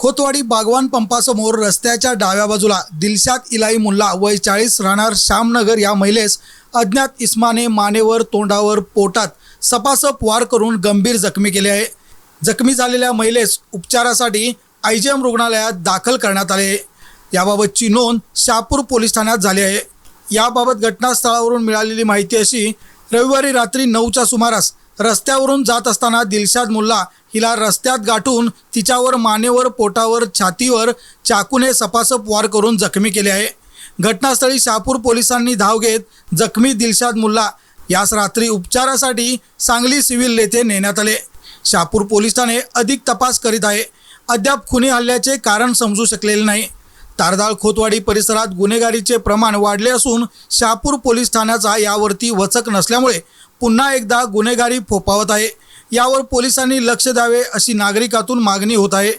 खोतवाडी बागवान पंपासमोर रस्त्याच्या डाव्या बाजूला दिलशाद इलाई मुल्ला वय चाळीस राहणार श्यामनगर या महिलेस अज्ञात इस्माने मानेवर तोंडावर पोटात सपासप वार करून गंभीर जखमी केले आहे. जखमी झालेल्या महिलेस उपचारासाठी आयजीएम रुग्णालयात दाखल करण्यात आले आहे. याबाबतची नोंद शहापूर पोलीस ठाण्यात झाली आहे. याबाबत घटनास्थळावरून मिळालेली माहिती अशी रविवारी रात्री नऊच्या सुमारास रस्त्यावरून जात असताना दिलशाद मुल्ला हिला रस्त्यात गाठून तिच्यावर मानेवर पोटावर छातीवर चाकूने सपासप वार करून जखमी केले आहे. घटनास्थळी शहापूर पोलिसांनी धाव घेत जखमी दिलशाद मुल्ला यास रात्री उपचारासाठी सांगली सिव्हिल येथे नेण्यात आले. शहापूर पोलीस ठाणे अधिक तपास करीत आहे. अद्याप खुनी हल्ल्याचे कारण समजू शकलेले नाही. तारदाळ खोतवाडी परिसरात गुन्हेगारीचे प्रमाण वाढले असून शहापूर पोलीस ठाण्याचा यावरती वचक नसल्यामुळे पुन्हा एकदा गुन्हेगारी फोफावत आहे. यावर पोलिसांनी लक्ष द्यावे अशी नागरिकातून मागणी होत आहे.